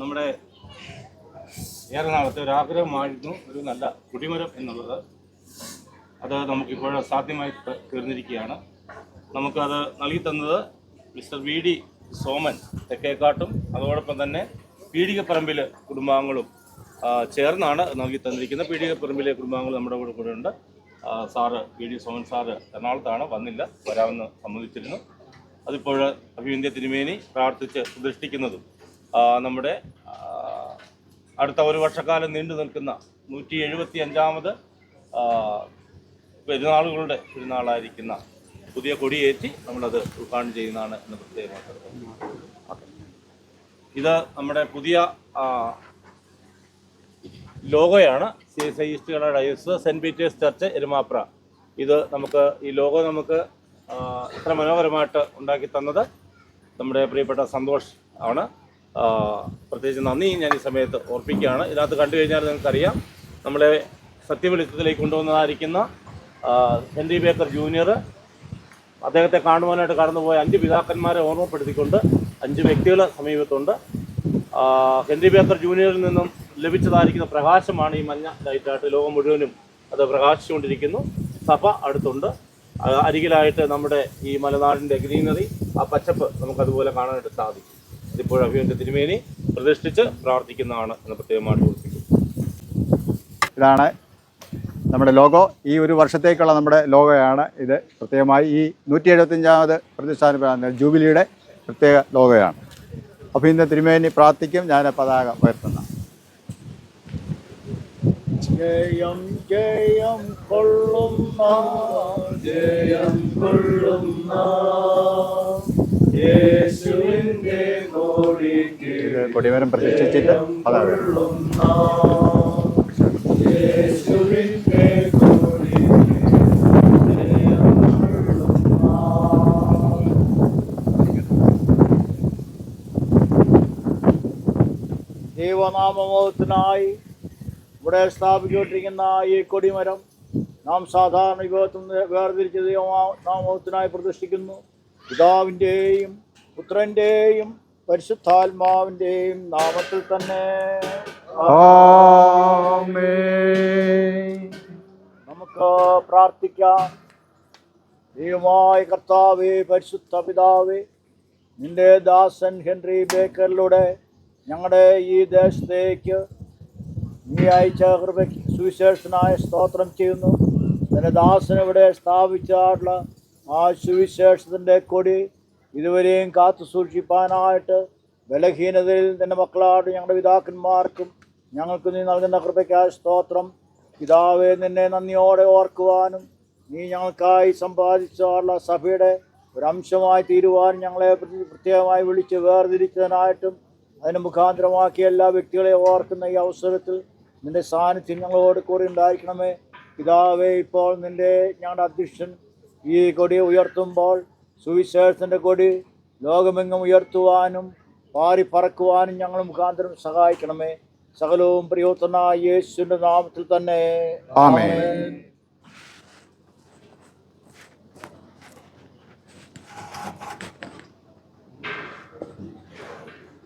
നമ്മുടെ ഏറെ നാളത്തെ ഒരു ആഗ്രഹമായിരുന്നു ഒരു നല്ല കുടിമരം എന്നുള്ളത്. അത് നമുക്കിപ്പോൾ സാധ്യമായി തീർന്നിരിക്കുകയാണ്. നമുക്കത് നൽകി തന്നത് മിസ്റ്റർ വി ഡി സോമൻ തെക്കേക്കാട്ടും അതോടൊപ്പം തന്നെ പീടികപ്പറമ്പിൽ കുടുംബാംഗങ്ങളും ചേർന്നാണ് നൽകി തന്നിരിക്കുന്നത് പീടികപ്പറമ്പിലെ കുടുംബാംഗങ്ങൾ നമ്മുടെ കൂടെ കൂടെ ഉണ്ട് sir V D Soman sir എറണാകുളത്താണ് വന്നില്ല വരാമെന്ന് സമ്മതിച്ചിരുന്നു. അതിപ്പോൾ അഭിവിന്ദ്യ തിരുമേനി പ്രാർത്ഥിച്ച് പ്രതിഷ്ഠിക്കുന്നതും നമ്മുടെ അടുത്ത ഒരു വർഷക്കാലം നീണ്ടു നിൽക്കുന്ന നൂറ്റി എഴുപത്തി അഞ്ചാമത് പെരുന്നാളുകളുടെ പെരുന്നാളായിരിക്കുന്ന പുതിയ കൊടിയേറ്റി നമ്മളത് ഉദ്ഘാടനം ചെയ്യുന്നതാണ് എന്ന് പ്രത്യേകമായിട്ട് ഇത് നമ്മുടെ പുതിയ ലോഗോയാണ്. C S I east diocese saint Peter's church Erumapra. ഇത് നമുക്ക് ഈ ലോഗോ നമുക്ക് ഇത്ര മനോഹരമായിട്ട് ഉണ്ടാക്കി തന്നത് നമ്മുടെ പ്രിയപ്പെട്ട സന്തോഷ് ആണ്. പ്രത്യേകിച്ച് നന്ദി ഞാൻ ഈ സമയത്ത് ഓർപ്പിക്കുകയാണ്. ഇതിനകത്ത് കണ്ടു കഴിഞ്ഞാൽ നിങ്ങൾക്കറിയാം നമ്മളെ സത്യവെളിച്ചത്തിലേക്ക് കൊണ്ടുവന്നതായിരിക്കുന്ന ഹെൻറി ബേക്കർ ജൂനിയർ അദ്ദേഹത്തെ കാണുവാനായിട്ട് കടന്നുപോയ അഞ്ച് പിതാക്കന്മാരെ ഓർമ്മപ്പെടുത്തിക്കൊണ്ട് അഞ്ച് വ്യക്തികൾ സമീപത്തുണ്ട്. ഹെൻറി ബേക്കർ ജൂനിയറിൽ നിന്നും ലഭിച്ചതായിരിക്കുന്ന പ്രകാശമാണ് ഈ മഞ്ഞ ലൈറ്റായിട്ട് ലോകം മുഴുവനും അത് പ്രകാശിച്ചുകൊണ്ടിരിക്കുന്നു. സഭ അടുത്തുണ്ട്. അരികിലായിട്ട് നമ്മുടെ ഈ മലനാടിന്റെ ഗ്രീനറി ആ പച്ചപ്പ് നമുക്കതുപോലെ കാണാനായിട്ട് സാധിക്കും. ഇതിപ്പോൾ അഭിയന്റെ തിരുമേനി പ്രതിഷ്ഠിച്ച് പ്രാർത്ഥിക്കുന്നതാണ് എന്ന് പ്രത്യേകമായിട്ട് ഓർപ്പിക്കും ഇതാണ് നമ്മുടെ ലോഗോ. ഈ ഒരു വർഷത്തേക്കുള്ള നമ്മുടെ ലോഗോയാണ് ഇത്. പ്രത്യേകമായി ഈ നൂറ്റി എഴുപത്തഞ്ചാമത് പ്രതിഷ്ഠാന ജൂബിലിയുടെ പ്രത്യേക ലോഗോയാണ്. അപ്പോൾ ഇന്ന് തിരുമേനി പ്രാർത്ഥിക്കും. ഞാൻ പതാക ഉയർത്തുന്ന. ജയം ജയം കൊള്ളുന്ന ജയം കൊള്ളുന്ന ഇത് കൊടിമരം പ്രതിഷ്ഠിച്ചിട്ട് അതാണ്. ദൈവനാമമോഹത്തിനായി ഇവിടെ സ്ഥാപിച്ചുകൊണ്ടിരിക്കുന്ന ഈ കൊടിമരം നാം സാധാരണ വിഭവത്തിൽ നിന്ന് വേർതിരിച്ച് ദൈവനാമോഹത്തിനായി പ്രതിഷ്ഠിക്കുന്നു. പിതാവിന്റെയും പുത്രന്റെയും പരിശുദ്ധാത്മാവിന്റെയും നാമത്തിൽ തന്നെ. നമുക്ക് പ്രാർത്ഥിക്കാം. ദൈവമായ കർത്താവേ പരിശുദ്ധ പിതാവേ നിന്റെ ദാസൻ ഹെൻറി ബേക്കറിലൂടെ ഞങ്ങളുടെ ഈ ദേശത്തേക്ക് നീ അയച്ച കൃപയ്ക്ക് സുവിശേഷനായ സ്തോത്രം ചെയ്യുന്നു. നിന്റെ ദാസൻ ഇവിടെ സ്ഥാപിച്ചിട്ടുള്ള ആ സുവിശേഷത്തിന്റെ കൊടി ഇതുവരെയും കാത്തു സൂക്ഷിപ്പാനായിട്ട് ബലഹീനതയിൽ തന്നെ മക്കളായിട്ട് ഞങ്ങളുടെ പിതാക്കന്മാർക്കും ഞങ്ങൾക്ക് നീ നൽകുന്ന കൃപയ്ക്കായ സ്തോത്രം. പിതാവെ നിന്നെ നന്ദിയോടെ ഓർക്കുവാനും നീ ഞങ്ങൾക്കായി സമ്പാദിച്ചുള്ള സഭയുടെ അംശമായി തീരുവാനും ഞങ്ങളെ പ്രതി- പ്രത്യേകമായി വിളിച്ച് വേർതിരിച്ചതിനായിട്ടും അതിന് മുഖാന്തരമാക്കിയ എല്ലാ വ്യക്തികളെ ഓർക്കുന്ന ഈ അവസരത്തിൽ നിന്റെ സാന്നിധ്യം ഞങ്ങളോട് കൂടി ഉണ്ടായിരിക്കണമേ. പിതാവേ ഇപ്പോൾ നിന്റെ ഞങ്ങളുടെ അധ്യക്ഷൻ ഈ കൊടി ഉയർത്തുമ്പോൾ സുവിശേഷത്തിന്റെ കൊടി ലോകമെങ്ങും ഉയർത്തുവാനും പാറി പറക്കുവാനും ഞങ്ങൾ മുഖാന്തരം സഹായിക്കണമേ. സകലവും പ്രിയോത്തനായ യേശുവിന്റെ നാമത്തിൽ തന്നെ. ആമേൻ.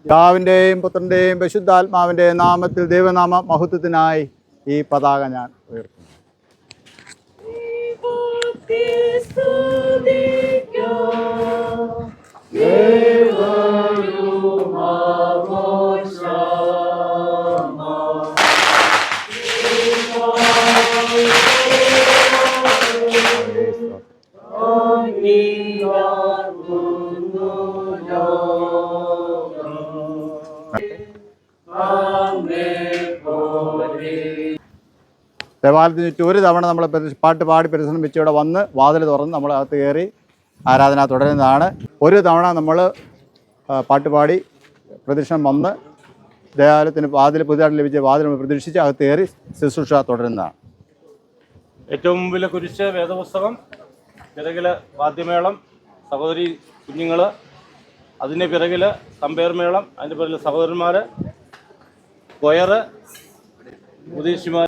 പിതാവിന്റെയും പുത്രന്റെയും പരിശുദ്ധാത്മാവിന്റെയും നാമത്തിൽ ദൈവനാമ മഹത്വത്തിനായി ഈ പതാക ഞാൻ ഉയർത്തുന്നു. ദേവാലയത്തിന് ചുറ്റും ഒരു തവണ നമ്മൾ പാട്ട് പാടി പരിശ്രമിച്ച് ഇവിടെ വന്ന് വാതിൽ തുറന്ന് നമ്മൾ അകത്ത് കയറി ആരാധന തുടരുന്നതാണ്. ഒരു തവണ നമ്മൾ പാട്ട് പാടി പ്രദക്ഷിണം വന്ന് ദേവാലയത്തിന് വാതിൽ പുതിയതായിട്ട് ലഭിച്ച വാതിൽ പ്രതീക്ഷിച്ച് അകത്ത് കയറി ശുശ്രൂഷ തുടരുന്നതാണ്. ഏറ്റവും മുമ്പിലെ കുരിശ് വേദപുസ്തകം പിറകിൽ വാദ്യമേളം സഹോദരി കുഞ്ഞുങ്ങൾ അതിന്റെ പിറകിൽ തമ്പേർമേളം അതിന്റെ പിറകിൽ സഹോദരന്മാർ choir മുതീഷിമാർ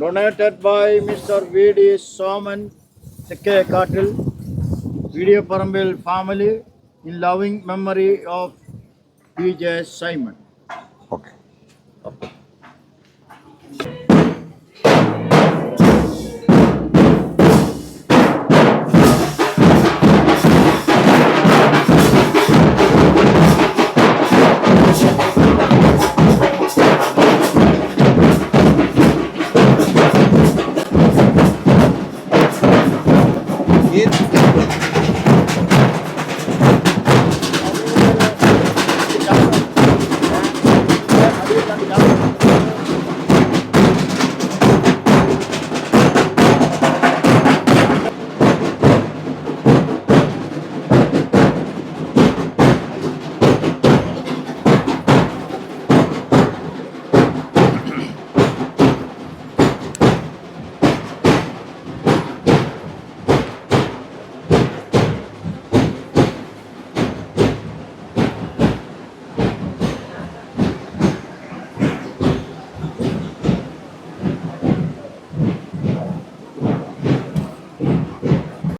donated by mister V D Soman Thekkekattil video Parambil family in loving memory of P.J. Simon. Okay okay